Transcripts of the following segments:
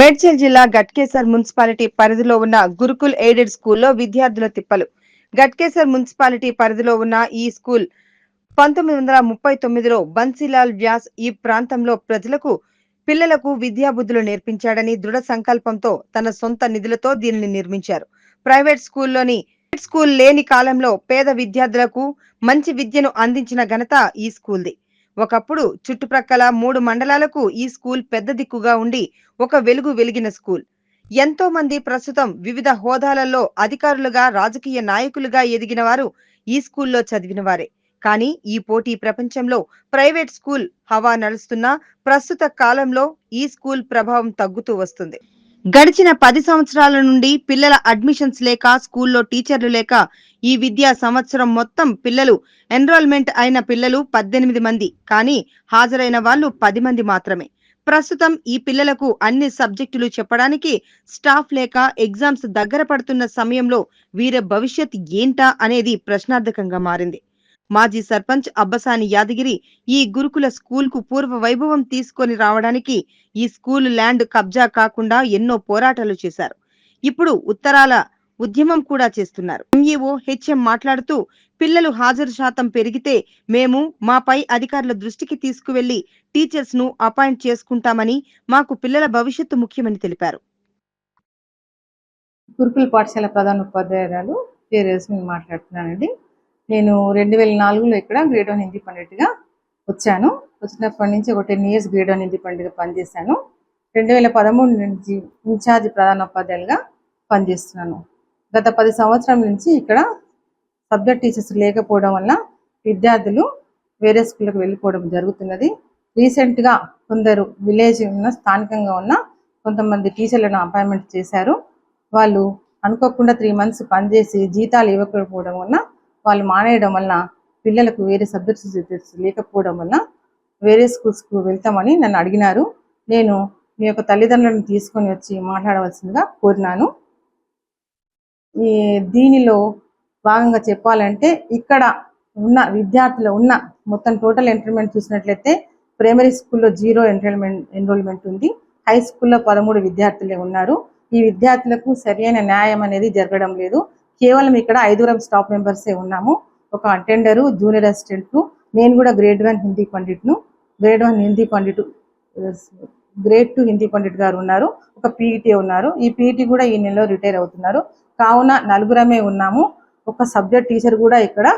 మేడ్చల్ జిల్లా గట్కేసర్ మున్సిపాలిటీ పరిధిలో ఉన్న గురుకుల్ ఎయిడెడ్ స్కూల్లో విద్యార్థుల తిప్పలు. గట్కేసర్ మున్సిపాలిటీ పరిధిలో ఉన్న ఈ స్కూల్ పంతొమ్మిది వందల ముప్పై తొమ్మిదిలో బన్సీలాల్ వ్యాస్ ఈ ప్రాంతంలో ప్రజలకు పిల్లలకు విద్యాబుద్ధులు నేర్పించాడని దృఢ సంకల్పంతో తన సొంత నిధులతో దీనిని నిర్మించారు. ప్రైవేట్ స్కూల్లోని స్కూల్ లేని కాలంలో పేద విద్యార్థులకు మంచి విద్యను అందించిన ఘనత ఈ స్కూల్ది. ఒకప్పుడు చుట్టుప్రక్కల మూడు మండలాలకు ఈ స్కూల్ పెద్ద దిక్కుగా ఉండి ఒక వెలుగు వెలిగిన స్కూల్. ఎంతో మంది ప్రస్తుతం వివిధ హోదాలలో అధికారులుగా రాజకీయ నాయకులుగా ఎదిగిన వారు ఈ స్కూల్లో చదివిన వారే కానీ ఈ పోటీ ప్రపంచంలో ప్రైవేట్ స్కూల్ హవా నడుస్తున్నా ప్రస్తుత కాలంలో ఈ స్కూల్ ప్రభావం తగ్గుతూ వస్తుంది. గడిచిన పది సంవత్సరాల నుండి పిల్లల అడ్మిషన్స్ లేక స్కూల్లో టీచర్లు లేక ఈ విద్యా సంవత్సరం మొత్తం పిల్లలు ఎన్రోల్మెంట్ అయిన పిల్లలు పద్దెనిమిది మంది. కానీ హాజరైన వాళ్ళు పది మంది మాత్రమే. ప్రస్తుతం ఈ పిల్లలకు అన్ని సబ్జెక్టులు చెప్పడానికి స్టాఫ్ లేక ఎగ్జామ్స్ దగ్గర పడుతున్న సమయంలో వీరి భవిష్యత్ ఏంటా అనేది ప్రశ్నార్థకంగా మారింది. మాజీ సర్పంచ్ అబ్బసాని యాదగిరి ఈ గురుకుల స్కూల్కు పూర్వ వైభవం తీసుకొని రావడానికి ఈ స్కూల్ ల్యాండ్ కబ్జా కాకుండా ఎన్నో పోరాటాలు చేశారు. ఇప్పుడు ఉత్తరాల ఉద్యమం కూడా చేస్తున్నారు. ఎంఈఓ హెచ్ఎం మాట్లాడుతూ పిల్లలు హాజరు శాతం పెరిగితే మేము మాపై అధికారుల దృష్టికి తీసుకువెళ్ళి టీచర్స్ను అపాయింట్ చేసుకుంటామని మాకు పిల్లల భవిష్యత్తు ముఖ్యమని తెలిపారు. గురుకుల పాఠశాల ప్రధాన ఉపాధ్యాయురాలు పేరు మాట్లాడుతున్నానండి నేను రెండు వేల నాలుగులో ఇక్కడ గ్రేడ్ వన్ హిందీ పండిట్గా వచ్చాను. వచ్చినప్పటి నుంచి ఒక ten years grade one Hindi పండిట్గా పనిచేశాను. రెండు వేల పదమూడు నుంచి ఇన్ఛార్జ్ ప్రధాన ఉపాధ్యాయులుగా పనిచేస్తున్నాను. గత పది సంవత్సరం నుంచి ఇక్కడ సబ్జెక్ట్ టీచర్స్ లేకపోవడం వల్ల విద్యార్థులు వేరే స్కూళ్ళకు వెళ్ళిపోవడం జరుగుతున్నది. రీసెంట్గా కొందరు విలేజ్ ఉన్న స్థానికంగా ఉన్న కొంతమంది టీచర్లను అపాయింట్మెంట్ చేశారు. వాళ్ళు అనుకోకుండా త్రీ మంత్స్ పనిచేసి జీతాలు ఇవ్వకపోవడం వల్ల వాళ్ళు మానేయడం వల్ల పిల్లలకు వేరే సబ్జెక్ట్స్ లేకపోవడం వల్ల వేరే స్కూల్స్కు వెళ్తామని నన్ను అడిగినారు. నేను మీ యొక్క తల్లిదండ్రులను తీసుకొని వచ్చి మాట్లాడవలసిందిగా కోరినాను. ఈ దీనిలో భాగంగా చెప్పాలంటే ఇక్కడ ఉన్న విద్యార్థులు ఉన్న మొత్తం టోటల్ ఎంట్రోల్మెంట్ చూసినట్లయితే ప్రైమరీ స్కూల్లో జీరో ఎంట్రోల్మెంట్ ఎన్రోల్మెంట్ ఉంది. హై స్కూల్లో పదమూడు విద్యార్థులే ఉన్నారు. ఈ విద్యార్థులకు సరైన న్యాయం అనేది జరగడం లేదు. కేవలం ఇక్కడ ఐదుగురం స్టాఫ్ మెంబర్సే ఉన్నాము. ఒక అటెండరు జూనియర్ అసిస్టెంట్ నేను కూడా grade one Hindi పండిట్ను grade one Hindi pandit grade two Hindi pandit గారు ఉన్నారు. ఒక పీఈటీ ఉన్నారు. ఈ పీఈటీ కూడా ఈ నెలలో రిటైర్ అవుతున్నారు. కావున నలుగురమే ఉన్నాము. ఒక సబ్జెక్ట్ టీచర్ కూడా ఇక్కడ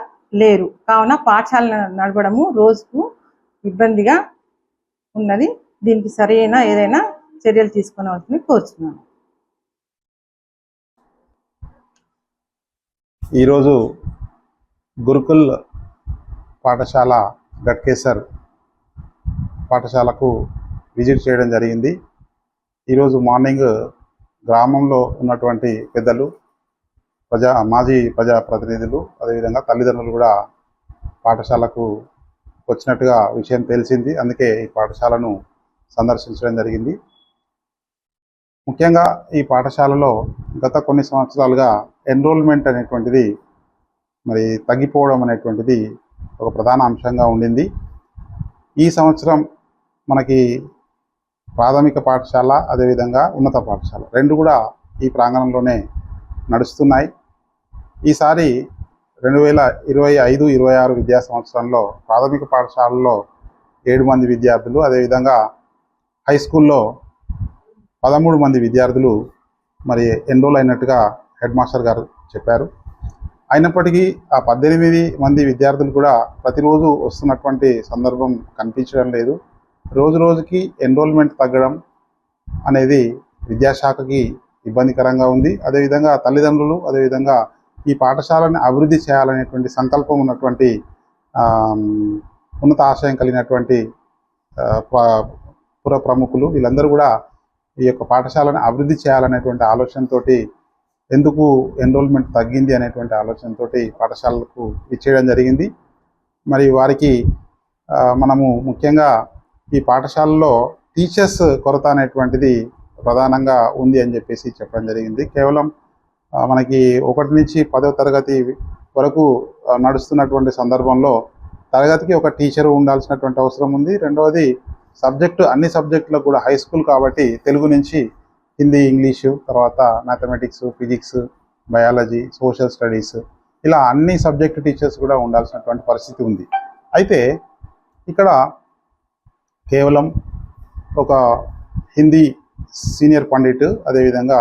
లేరు. కావున పాఠశాల నడపడము రోజుకు ఇబ్బందిగా ఉన్నది. దీనికి సరైన ఏదైనా చర్యలు తీసుకోవాల్సింది కోరుచున్నాను. ఈరోజు గురుకుల్ పాఠశాల గట్కేసర్ పాఠశాలకు విజిట్ చేయడం జరిగింది. ఈరోజు మార్నింగ్ గ్రామంలో ఉన్నటువంటి పెద్దలు ప్రజా మాజీ ప్రజా ప్రతినిధులు అదేవిధంగా తల్లిదండ్రులు కూడా పాఠశాలకు వచ్చినట్టుగా విషయం తెలిసింది. అందుకే ఈ పాఠశాలను సందర్శించడం జరిగింది. ముఖ్యంగా ఈ పాఠశాలలో గత కొన్ని సంవత్సరాలుగా ఎన్రోల్మెంట్ అనేటువంటిది మరి తగ్గిపోవడం అనేటువంటిది ఒక ప్రధాన అంశంగా ఉండింది. ఈ సంవత్సరం మనకి ప్రాథమిక పాఠశాల అదేవిధంగా ఉన్నత పాఠశాల రెండు కూడా ఈ ప్రాంగణంలోనే నడుస్తున్నాయి. ఈసారి రెండు వేల ఇరవై ఐదు ఇరవై ఆరు విద్యా సంవత్సరంలో ప్రాథమిక పాఠశాలలో ఏడు మంది విద్యార్థులు అదేవిధంగా హై స్కూల్లో పదమూడు మంది విద్యార్థులు మరి ఎన్రోల్ అయినట్టుగా హెడ్ మాస్టర్ గారు చెప్పారు. అయినప్పటికీ ఆ పద్దెనిమిది మంది విద్యార్థులు కూడా ప్రతిరోజు వస్తున్నటువంటి సందర్భం కనిపించడం లేదు. రోజు రోజుకి ఎన్రోల్మెంట్ తగ్గడం అనేది విద్యాశాఖకి ఇబ్బందికరంగా ఉంది. అదేవిధంగా తల్లిదండ్రులు అదేవిధంగా ఈ పాఠశాలను అభివృద్ధి చేయాలనేటువంటి సంకల్పం ఉన్నటువంటి ఉన్నత ఆశయం కలిగినటువంటి పుర ప్రముఖులు వీళ్ళందరూ కూడా ఈ యొక్క పాఠశాలను అభివృద్ధి చేయాలనేటువంటి ఆలోచనతో ఎందుకు ఎన్రోల్మెంట్ తగ్గింది అనేటువంటి ఆలోచనతో పాఠశాలలకు ఇచ్చేయడం జరిగింది. మరి వారికి మనము ముఖ్యంగా ఈ పాఠశాలలో టీచర్స్ కొరత అనేటువంటిది ప్రధానంగా ఉంది అని చెప్పేసి చెప్పడం జరిగింది. కేవలం మనకి ఒకటి నుంచి పదో తరగతి వరకు నడుస్తున్నటువంటి సందర్భంలో తరగతికి ఒక టీచర్ ఉండాల్సినటువంటి అవసరం ఉంది. రెండవది సబ్జెక్టు అన్ని సబ్జెక్టులకు కూడా హై స్కూల్ కాబట్టి తెలుగు నుంచి హిందీ ఇంగ్లీషు తర్వాత mathematics physics biology social studies ఇలా అన్ని సబ్జెక్ట్ టీచర్స్ కూడా ఉండాల్సినటువంటి పరిస్థితి ఉంది. అయితే ఇక్కడ కేవలం ఒక హిందీ సీనియర్ పండిట్ అదేవిధంగా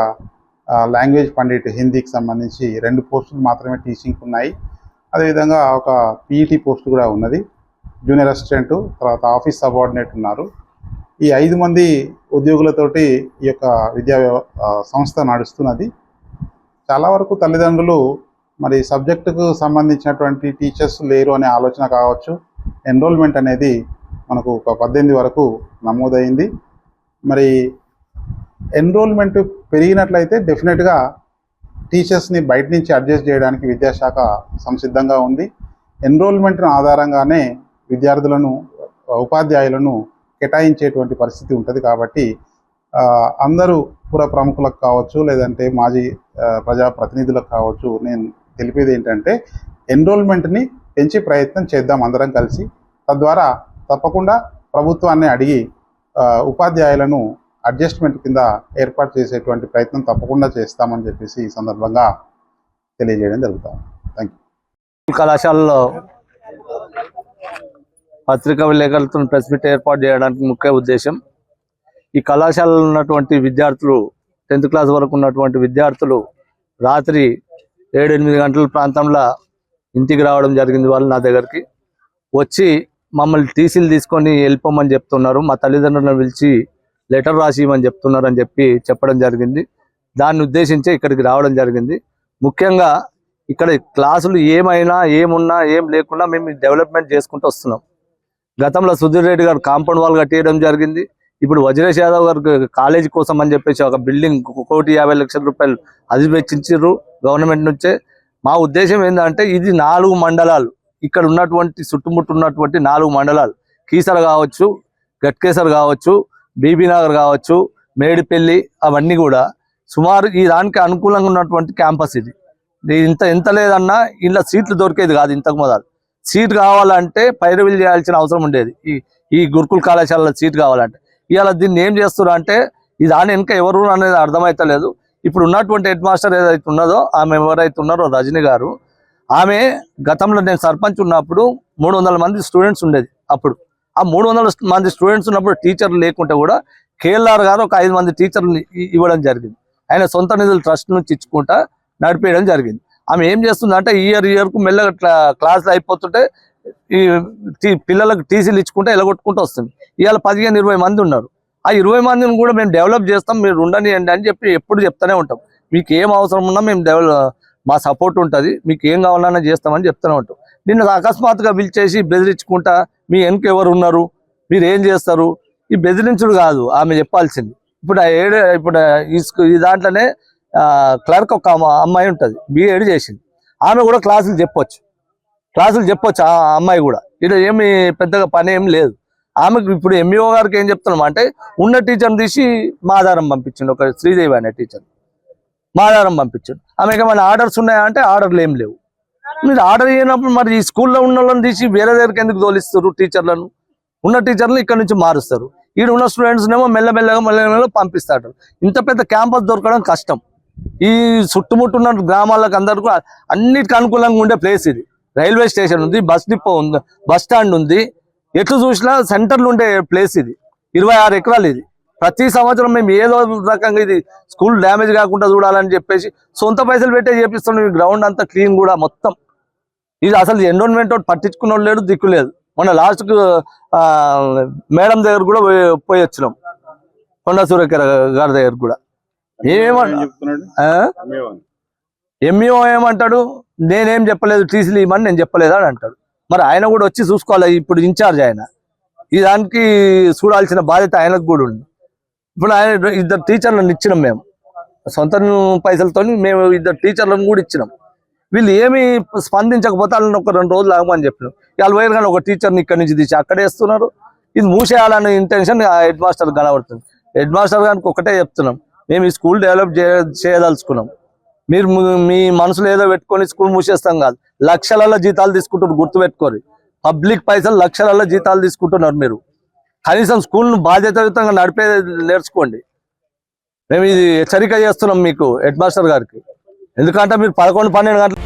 లాంగ్వేజ్ పండిట్ హిందీకి సంబంధించి రెండు పోస్టులు మాత్రమే టీచింగ్కి ఉన్నాయి. అదేవిధంగా ఒక పీఈటీ పోస్ట్ కూడా ఉన్నది. జూనియర్ అసిస్టెంట్ తర్వాత ఆఫీస్ సబార్డినేట్ ఉన్నారు. ఈ ఐదు మంది ఉద్యోగులతోటి ఈ యొక్క విద్యా సంస్థ నడుస్తున్నది. చాలా వరకు తల్లిదండ్రులు మరి సబ్జెక్టుకు సంబంధించినటువంటి టీచర్స్ లేరు అనే ఆలోచన కావచ్చు. ఎన్రోల్మెంట్ అనేది మనకు ఒక పద్దెనిమిది వరకు నమోదైంది. మరి ఎన్రోల్మెంట్ పెరిగినట్లయితే డెఫినెట్గా టీచర్స్ని బయట నుంచి అడ్జస్ట్ చేయడానికి విద్యాశాఖ సంసిద్ధంగా ఉంది. ఎన్రోల్మెంట్ ఆధారంగానే విద్యార్థులను ఉపాధ్యాయులను కేటాయించేటువంటి పరిస్థితి ఉంటుంది కాబట్టి అందరూ పుర ప్రముఖులకు కావచ్చు లేదంటే మాజీ ప్రజాప్రతినిధులకు కావచ్చు నేను తెలిపేది ఏంటంటే ఎన్రోల్మెంట్ని పెంచి ప్రయత్నం చేద్దాం అందరం కలిసి. తద్వారా తప్పకుండా ప్రభుత్వాన్ని అడిగి ఉపాధ్యాయులను అడ్జస్ట్మెంట్ కింద ఏర్పాటు చేసేటువంటి ప్రయత్నం తప్పకుండా చేస్తామని చెప్పేసి ఈ సందర్భంగా తెలియజేయడం జరుగుతాం థ్యాంక్ యూ కళాశాలలో పత్రికా విలేకరులతో ప్రెస్ మీట్ ఏర్పాటు చేయడానికి ముఖ్య ఉద్దేశం ఈ కళాశాలలో ఉన్నటువంటి విద్యార్థులు టెన్త్ క్లాస్ వరకు ఉన్నటువంటి విద్యార్థులు రాత్రి ఏడు ఎనిమిది గంటల ప్రాంతంలో ఇంటికి రావడం జరిగింది వాళ్ళు నా దగ్గరికి. వచ్చి మమ్మల్ని టీసీలు తీసుకొని వెళ్ళిపోమని చెప్తున్నారు మా తల్లిదండ్రులను పిలిచి లెటర్ రాసి ఇవ్వమని చెప్తున్నారు అని చెప్పి చెప్పడం జరిగింది. దాన్ని ఉద్దేశించి ఇక్కడికి రావడం జరిగింది. ముఖ్యంగా ఇక్కడ క్లాసులు ఏమైనా ఏమున్నా ఏం లేకుండా మేము డెవలప్మెంట్ చేసుకుంటూ వస్తున్నాం. గతంలో సుధీర్ రెడ్డి గారు కాంపౌండ్ వాల్ కట్టేయడం జరిగింది. ఇప్పుడు వజ్రేష్ యాదవ్ గారు కాలేజీ కోసం అని చెప్పేసి ఒక బిల్డింగ్ కోటి యాభై లక్షల రూపాయలు అది వెచ్చించారు గవర్నమెంట్ నుంచే. మా ఉద్దేశం ఏంటంటే ఇది నాలుగు మండలాలు. ఇక్కడ ఉన్నటువంటి చుట్టుముట్టు ఉన్నటువంటి నాలుగు మండలాలు. కీసర కావచ్చు గట్కేసర్ కావచ్చు బీబీనగర్ కావచ్చు మేడిపల్లి అవన్నీ కూడా సుమారు ఈ దానికి అనుకూలంగా ఉన్నటువంటి క్యాంపస్ ఇది. ఇంత ఎంత లేదన్నా ఇలా సీట్లు దొరికేది కాదు ఇంతకు మొదలు. సీట్ కావాలంటే పైరవీలు చేయాల్సిన అవసరం ఉండేది. ఈ ఈ గురుకుల కళాశాలలో సీట్ కావాలంటే. ఇవాళ దీన్ని ఏం చేస్తున్నారు అంటే దాని వెనుక ఎవరు అనేది అర్థమవుతలేదు ఇప్పుడు ఉన్నటువంటి హెడ్ మాస్టర్ ఏదైతే ఉన్నదో ఆమె ఎవరైతే ఉన్నారో రజని గారు ఆమె గతంలో నేను సర్పంచ్ ఉన్నప్పుడు మూడు వందల మంది స్టూడెంట్స్ ఉండేది అప్పుడు. ఆ మూడు వందల మంది స్టూడెంట్స్ ఉన్నప్పుడు టీచర్లు లేకుంటే కూడా కేఎల్ఆర్ గారు ఒక ఐదు మంది టీచర్లు ఇవ్వడం జరిగింది. ఆయన సొంత నిధులు ట్రస్ట్ నుంచి ఇచ్చుకుంటా నడిపేయడం జరిగింది. ఆమె ఏం చేస్తుందంటే ఇయర్ ఇయర్కు మెల్లగా క్లాసులు అయిపోతుంటే ఈ టీ- పిల్లలకు టీసీలు ఇచ్చుకుంటే ఎలగొట్టుకుంటూ వస్తుంది. ఇవాళ పదిహేను ఇరవై మంది ఉన్నారు. ఆ ఇరవై మందిని కూడా మేము డెవలప్ చేస్తాం మీరు ఉండనియండి అని చెప్పి ఎప్పుడు చెప్తానే ఉంటాం. మీకు ఏం అవసరం ఉన్నా మేము డెవలప్ మా సపోర్ట్ ఉంటుంది మీకు ఏం కావాలన్నా చేస్తామని చెప్తూనే ఉంటాం. నిన్న అకస్మాత్తుగా పిలిచేసి బెదిరించుకుంటా మీ వెనక ఎవరు ఉన్నారు మీరు ఏం చేస్తారు? ఈ బెదిరించుడు కాదు ఆమె చెప్పాల్సింది. ఇప్పుడు ఆ ఏడు ఇప్పుడు ఈ దాంట్లోనే క్లర్క్ ఒక అమ్మాయి ఉంటుంది. బీఏడ్ చేసింది. ఆమె కూడా క్లాసులు చెప్పొచ్చు. క్లాసులు చెప్పొచ్చు ఆ అమ్మాయి కూడా. ఇట్లా ఏమి పెద్దగా పని ఏం లేదు. ఆమెకు ఇప్పుడు ఎంఈఓ గారికి ఏం చెప్తున్నాం అంటే ఉన్న టీచర్ని తీసి మాధారం పంపించిండు. ఒక శ్రీదేవి అనే టీచర్ మాధారం పంపించాడు. ఆమెకి ఏమైనా ఆర్డర్స్ ఉన్నాయా అంటే ఆర్డర్లు ఏం లేవు. మీరు ఆర్డర్ చేయనప్పుడు మరి ఈ స్కూల్లో ఉన్న వాళ్ళని తీసి వేరే దగ్గరికి ఎందుకు తోలిస్తారు టీచర్లను ఉన్న టీచర్లు ఇక్కడ నుంచి మారుస్తారు. ఈడ ఉన్న స్టూడెంట్స్ మెల్లమెల్లగా మెల్లమెల్లగా పంపిస్తారు పంపిస్తాడు. ఇంత పెద్ద క్యాంపస్ దొరకడం కష్టం. ఈ చుట్టుముట్టున్న గ్రామాలకు అందరికీ అన్నిటికీ అనుకూలంగా ఉండే ప్లేస్ ఇది. రైల్వే స్టేషన్ ఉంది బస్ డిపో ఉంది బస్ స్టాండ్ ఉంది. ఎట్లు చూసినా సెంటర్లు ఉండే ప్లేస్ ఇది. ఇరవై ఆరు ఎకరాలు ఇది. ప్రతి సంవత్సరం మేము ఏదో రకంగా ఇది స్కూల్ డ్యామేజ్ కాకుండా చూడాలని చెప్పేసి సొంత పైసలు పెట్టే చేపిస్తున్నాం. ఈ గ్రౌండ్ అంతా క్లీన్ కూడా మొత్తం. ఇది అసలు ఎన్విరాన్మెంట్ పట్టించుకున్న లేడు దిక్కు లేదు. మొన్న లాస్ట్కు మేడం దగ్గర కూడా పోయి వచ్చినాం. కొండ సూర్యకర గారి దగ్గర కూడా. ఎంఈఓ ఏమంటాడు? నేనేం చెప్పలేదు టీసీలు ఇవ్వమని నేను చెప్పలేదు అని అంటాడు. మరి ఆయన కూడా వచ్చి చూసుకోవాలి ఇప్పుడు ఇన్ఛార్జ్ ఆయన. ఈ దానికి చూడాల్సిన బాధ్యత ఆయనకు కూడా ఉంది. ఇప్పుడు ఆయన ఇద్దరు టీచర్లను ఇచ్చినాం మేము. సొంత పైసలతో మేము ఇద్దరు టీచర్లను కూడా ఇచ్చినాం. వీళ్ళు ఏమి స్పందించకపోతే వాళ్ళని ఒక రెండు రోజులు ఆగమని చెప్పినాం వాళ్ళు పోయారు కానీ ఒక టీచర్ని ఇక్కడి నుంచి తీసి అక్కడే వేస్తున్నారు. ఇది మూసేయాలనే ఇంటెన్షన్ హెడ్ మాస్టర్ కనబడుతుంది. హెడ్ మాస్టర్ గారికి ఒకటే చెప్తున్నాం. మేము ఈ స్కూల్ డెవలప్ చేయదలుచుకున్నాం. మీరు మీ మనసులో ఏదో పెట్టుకొని స్కూల్ మూసేస్తాం కాదు. లక్షలలో జీతాలు తీసుకుంటారు గుర్తుపెట్టుకోరు. పబ్లిక్ పైసలు లక్షలలో జీతాలు తీసుకుంటున్నారు మీరు. కనీసం స్కూల్ను బాధ్యతాయుతంగా నడిపే నేర్చుకోండి. మేము ఇది హెచ్చరిక చేస్తున్నాం మీకు హెడ్ మాస్టర్ గారికి. ఎందుకంటే మీరు పదకొండు పన్నెండు గంటల